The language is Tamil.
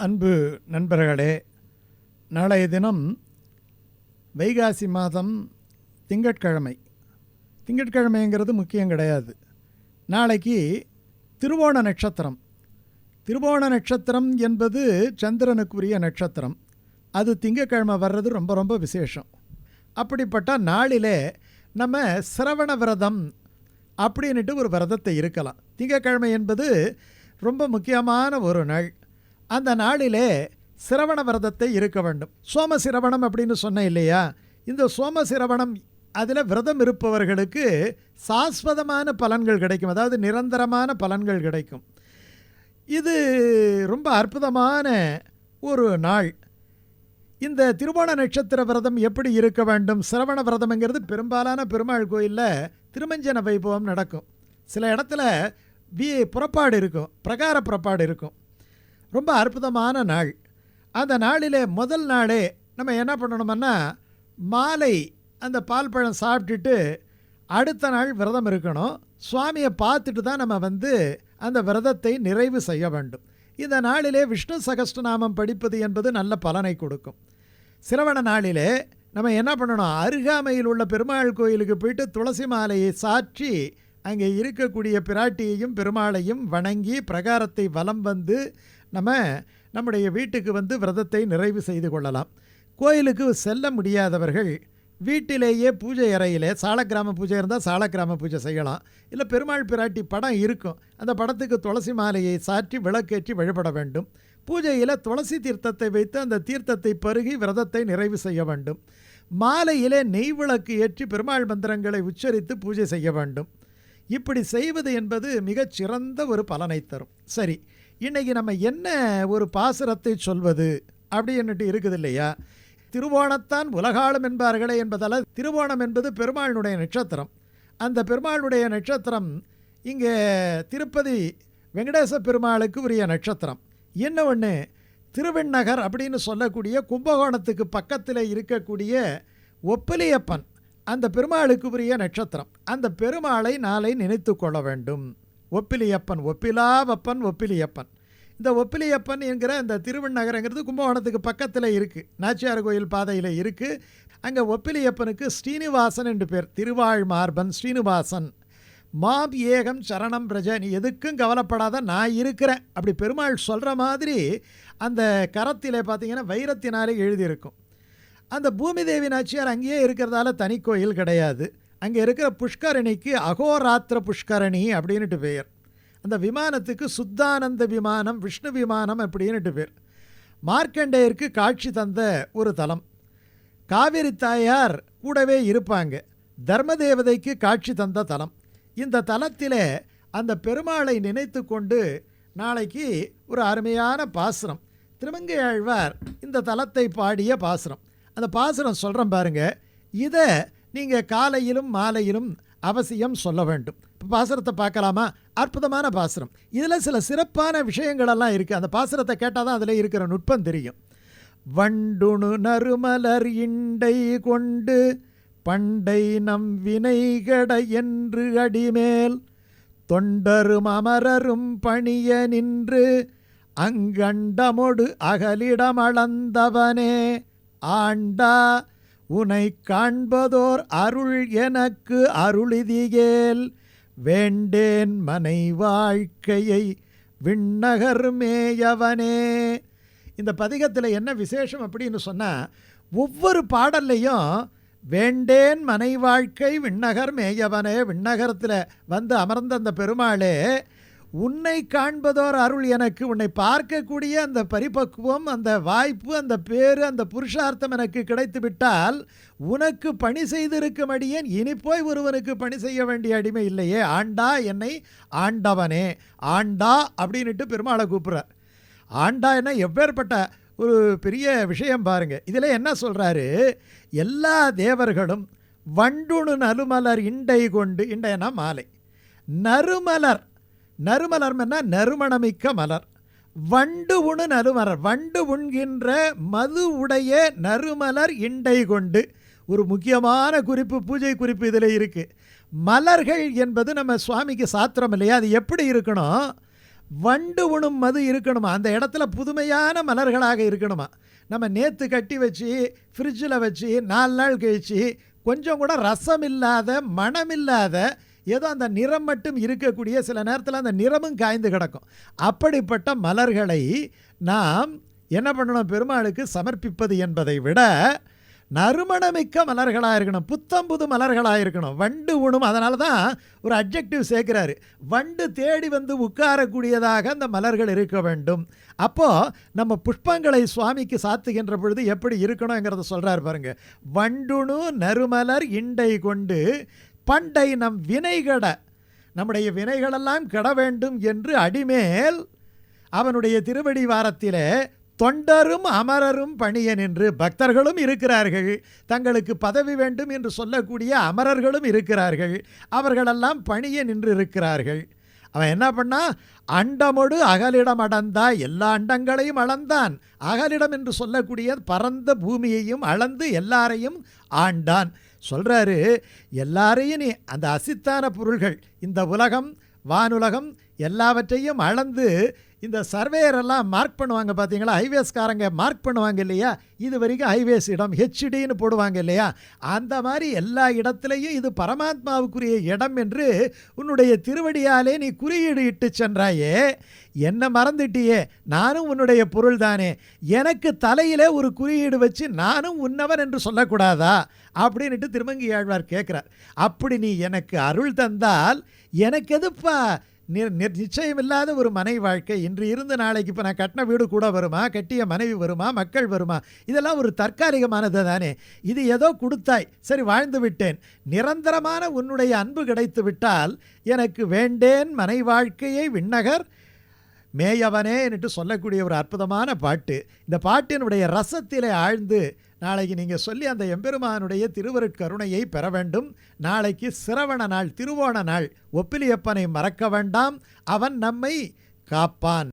அன்பு நண்பர்களே நாளைய தினம் வைகாசி மாதம் திங்கட்கிழமை. திங்கட்கிழமைங்கிறது முக்கியம் கிடையாது. நாளைக்கு திருவோண நட்சத்திரம். திருவோண நட்சத்திரம் என்பது சந்திரனுக்குரிய நட்சத்திரம். அது திங்கட்கிழமை வர்றது ரொம்ப ரொம்ப விசேஷம். அப்படிப்பட்ட நாளிலே நம்ம சிரவண விரதம் அப்படின்ட்டு ஒரு விரதத்தை இருக்கலாம். திங்கட்கிழமை என்பது ரொம்ப முக்கியமான ஒரு நாள். அந்த நாளிலே சிரவண விரதத்தை இருக்க வேண்டும். சோம சிரவணம் அப்படின்னு சொன்னேன் இல்லையா? இந்த சோம சிரவணம் அதில் விரதம் இருப்பவர்களுக்கு சாஸ்வதமான பலன்கள் கிடைக்கும். அதாவது நிரந்தரமான பலன்கள் கிடைக்கும். இது ரொம்ப அற்புதமான ஒரு நாள். இந்த திருவோண நட்சத்திர விரதம் எப்படி இருக்க வேண்டும்? சிரவண விரதம்ங்கிறது பெரும்பாலான பெருமாள் கோயிலில் திருமஞ்சன வைபவம் நடக்கும். சில இடத்துல வி புறப்பாடு இருக்கும். பிரகார புறப்பாடு இருக்கும். ரொம்ப அற்புதமான நாள். அந்த நாளிலே முதல் நாளே நம்ம என்ன பண்ணணும்னா மாலை அந்த பால் பழம் சாப்பிட்டுட்டு அடுத்த நாள் விரதம் இருக்கணும். சுவாமியை பார்த்துட்டு தான் நம்ம வந்து அந்த விரதத்தை நிறைவு செய்ய வேண்டும். இந்த நாளிலே விஷ்ணு சகஸ்டநாமம் படிப்பது என்பது நல்ல பலனை கொடுக்கும். சிரவண நாளிலே நம்ம என்ன பண்ணணும்? அருகாமையில் உள்ள பெருமாள் கோயிலுக்கு போயிட்டு துளசி மாலையை சாற்றி அங்கே இருக்கக்கூடிய பிராட்டியையும் பெருமாளையும் வணங்கி பிரகாரத்தை வலம் வந்து நம்ம நம்முடைய வீட்டுக்கு வந்து விரதத்தை நிறைவு செய்து கொள்ளலாம். கோயிலுக்கு செல்ல முடியாதவர்கள் வீட்டிலேயே பூஜை அறையிலே சாலக்கிராம பூஜை இருந்தால் சாலக்கிராம பூஜை செய்யலாம். இல்லை பெருமாள் பிராட்டி படம் இருக்கும். அந்த படத்துக்கு துளசி மாலையை சாற்றி விளக்கேற்றி வழிபட வேண்டும். பூஜையில் துளசி தீர்த்தத்தை வைத்து அந்த தீர்த்தத்தை பருகி விரதத்தை நிறைவு செய்ய வேண்டும். மாலையிலே நெய் விளக்கு ஏற்றி பெருமாள் மந்திரங்களை உச்சரித்து பூஜை செய்ய வேண்டும். இப்படி செய்வது என்பது மிகச் சிறந்த ஒரு பலனை தரும். சரி இன்றைக்கி நம்ம என்ன ஒரு பாசுரத்தை சொல்வது அப்படின்னுட்டு இருக்குது இல்லையா? திருவோணத்தான் உலகாலம் என்பார்களே என்பதால் திருவோணம் என்பது பெருமாளுடைய நட்சத்திரம். அந்த பெருமாளுடைய நட்சத்திரம் இங்கே திருப்பதி வெங்கடேச பெருமாளுக்கு உரிய நட்சத்திரம். என்ன ஒன்று திருவெண்ணகர் அப்படின்னு சொல்லக்கூடிய கும்பகோணத்துக்கு பக்கத்தில் இருக்கக்கூடிய ஒப்பிலியப்பன் அந்த பெருமாளுக்கு உரிய நட்சத்திரம். அந்த பெருமாளை நாளை நினைத்து கொள்ள வேண்டும். ஒப்பிலியப்பன் ஒப்பிலாவப்பன் ஒப்பிலியப்பன். இந்த ஒப்பிலியப்பன் என்கிற இந்த திருவண்ணகரங்கிறது கும்பகோணத்துக்கு பக்கத்தில் இருக்குது நாச்சியார் கோயில் பாதையில் இருக்குது அங்கே ஒப்பிலியப்பனுக்கு ஸ்ரீனிவாசன் என்று பேர். திருவாழ் மார்பன் ஸ்ரீனிவாசன். மாம் ஏகம் சரணம் பிரஜ நீ எதுக்கும் கவலைப்படாத நான் இருக்கிறேன். அப்படி பெருமாள் சொல்கிற மாதிரி அந்த கரத்திலே பார்த்தீங்கன்னா வைரத்தினாலே எழுதியிருக்கும். அந்த பூமி தேவி நாச்சியார் அங்கேயே இருக்கிறதால தனி கோயில் கிடையாது. அங்கே இருக்கிற புஷ்கரணிக்கு அகோராத்திர புஷ்கரணி அப்படின்ட்டு பெயர் அந்த விமானத்துக்கு சுத்தானந்த விமானம் விஷ்ணு விமானம் அப்படின்ட்டு பேர். மார்க்கண்டேயருக்கு காட்சி தந்த ஒரு தலம். காவிரி தாயார் கூடவே இருப்பாங்க. தர்மதேவதைக்கு காட்சி தந்த தலம். இந்த தலத்தில் அந்த பெருமாளை நினைத்து கொண்டு நாளைக்கு ஒரு அருமையான பாசுரம். திருமங்கை ஆழ்வார் இந்த தலத்தை பாடிய பாசுரம். அந்த பாசுரம் சொல்கிறேன் பாருங்கள் இதை நீங்கள் காலையிலும் மாலையிலும் அவசியம் சொல்ல வேண்டும். இப்போ பாசுரத்தை பார்க்கலாமா? அற்புதமான பாசுரம். இதில் சில சிறப்பான விஷயங்களெல்லாம் இருக்குது அந்த பாசுரத்தை கேட்டால் தான் அதில் இருக்கிற நுட்பம் தெரியும். வண்டுணு நறுமலர் இண்டை கொண்டு பண்டை நம் வினைகட என்று அடிமேல் தொண்டரும் அமரரும் பணிய நின்று அங்கண்டமொடு அகலிடமளந்தவனே. ஆண்டா உனை காண்பதோர் அருள் எனக்கு அருளிதியேல். வேண்டேன் மனை வாழ்க்கையை விண்ணகர் மேயவனே. இந்த பதிகத்தில் என்ன விசேஷம் அப்படின்னு சொன்னால் ஒவ்வொரு பாடல்லையும் வேண்டேன் மனை வாழ்க்கை விண்ணகர் மேயவனே. விண்ணகரத்தில் வந்து அமர்ந்த அந்த பெருமாளே உன்னை காண்பதோர் அருள் எனக்கு. உன்னை பார்க்கக்கூடிய அந்த பரிபக்குவம் அந்த வாய்ப்பு அந்த பேரு அந்த புருஷார்த்தம் எனக்கு கிடைத்து விட்டால் உனக்கு பணி செய்திருக்கும் அடியேன். இனி போய் ஒருவனுக்கு பணி செய்ய வேண்டிய அடிமை இல்லையே. ஆண்டா என்னை ஆண்டவனே. ஆண்டா அப்படின்னுட்டு பெருமாளை கூப்பிட்றார். ஆண்டா என்ன எவ்வேற்பட்ட ஒரு பெரிய விஷயம் பாருங்க. இதில் என்ன சொல்கிறாரு எல்லா தேவர்களும் வண்டுணு நறுமலர் இண்டை கொண்டு இண்டைனா மாலை. நறுமலர் நறுமலர்னா நறுமணமிக்க மலர். வண்டு உணு நறுமலர். வண்டு உண்கின்ற மது உடைய நறுமலர் இண்டை கொண்டு. ஒரு முக்கியமான குறிப்பு பூஜை குறிப்பு இதில் இருக்குது மலர்கள் என்பது நம்ம சுவாமிக்கு சாத்திரம் இல்லையா? அது எப்படி இருக்கணும் வண்டு உணும் மது இருக்கணுமா? அந்த இடத்துல புதுமையான மலர்களாக இருக்கணுமா? நம்ம நேற்று கட்டி வச்சு ஃப்ரிட்ஜில் வச்சு நாலு நாள் கழித்து கொஞ்சம் கூட ரசம் இல்லாத மணம் இல்லாத ஏதோ அந்த நிறம் மட்டும் இருக்கக்கூடிய சில நேரத்தில் அந்த நிறமும் காய்ந்து கிடக்கும். அப்படிப்பட்ட மலர்களை நாம் என்ன பண்ணணும்? பெருமாளுக்கு சமர்ப்பிப்பது என்பதை விட நறுமணமிக்க மலர்களாக இருக்கணும். புத்தம் புது மலர்களாக இருக்கணும். வண்டு உணும். அதனால தான் ஒரு அப்ஜெக்டிவ் சேர்க்கிறாரு. வண்டு தேடி வந்து உட்காரக்கூடியதாக அந்த மலர்கள் இருக்க வேண்டும். அப்போது நம்ம புஷ்பங்களை சுவாமிக்கு சாத்துகின்ற பொழுது எப்படி இருக்கணுங்கிறத சொல்கிறார் பாருங்க. வண்டுணு நறுமலர் இண்டை கொண்டு பண்டை நம் வினைகட. நம்முடைய வினைகளெல்லாம் கெட வேண்டும் என்று அடிமேல் அவனுடைய திருவடி வாரத்திலே தொண்டரும் அமரரும் பணிய நின்று பக்தர்களும் இருக்கிறார்கள். தங்களுக்கு பதவி வேண்டும் என்று சொல்லக்கூடிய அமரர்களும் இருக்கிறார்கள். அவர்களெல்லாம் பணிய நின்று இருக்கிறார்கள். அவன் என்ன பண்ணா? அண்டமொடு அகலிடம் அடந்தா எல்லா அண்டங்களையும் அளந்தான். அகலிடம் என்று சொல்லக்கூடிய பரந்த பூமியையும் அளந்து எல்லாரையும் ஆண்டான். சொல்றாரு எல்லாரையும் நீ அந்த அசித்தான பொருள்கள் இந்த உலகம் வானுலகம் எல்லாவற்றையும் அளந்து இந்த சர்வேயரெல்லாம் மார்க் பண்ணுவாங்க பார்த்தீங்களா ஹைவேஸ்காரங்க மார்க் பண்ணுவாங்க இல்லையா? இது வரைக்கும் ஹைவேஸ் இடம் ஹெச்டின்னு போடுவாங்க இல்லையா? அந்த மாதிரி எல்லா இடத்துலையும் இது பரமாத்மாவுக்குரிய இடம் என்று உன்னுடைய திருவடியாலே நீ குறியீடு இட்டு சென்றாயே. என்னை மறந்துட்டியே? நானும் உன்னுடைய பொருள் தானே. எனக்கு தலையிலே ஒரு குறியீடு வச்சு நானும் உன்னவன் என்று சொல்லக்கூடாதா? அப்படின்ட்டு திருமங்கி ஆழ்வார் கேட்குறார் அப்படி நீ எனக்கு அருள் தந்தால் எனக்கு எதுப்பா? நி- நிச்சயம் இல்லாத ஒரு மனை வாழ்க்கை. இன்று இருந்து நாளைக்கு இப்போ நான் கட்டின வீடு கூட வருமா? கட்டிய மனைவி வருமா? மக்கள் வருமா? இதெல்லாம் ஒரு தற்காலிகமானது தானே. இது ஏதோ கொடுத்தாய். சரி வாழ்ந்து விட்டேன். நிரந்தரமான உன்னுடைய அன்பு கிடைத்து விட்டால் எனக்கு வேண்டேன் மனை வாழ்க்கையை விண்ணகர். மேயவனே என்று சொல்லக்கூடிய ஒரு அற்புதமான பாட்டு. இந்த பாட்டினுடைய ரசத்திலே ஆழ்ந்து நாளைக்கு நீங்கள் சொல்லி அந்த எம்பெருமானுடைய திருவருட்கருணையை பெற வேண்டும். நாளைக்கு சிரவண நாள் திருவோண நாள். ஒப்பிலியப்பனை மறக்க வேண்டாம். அவன் நம்மை காப்பான்.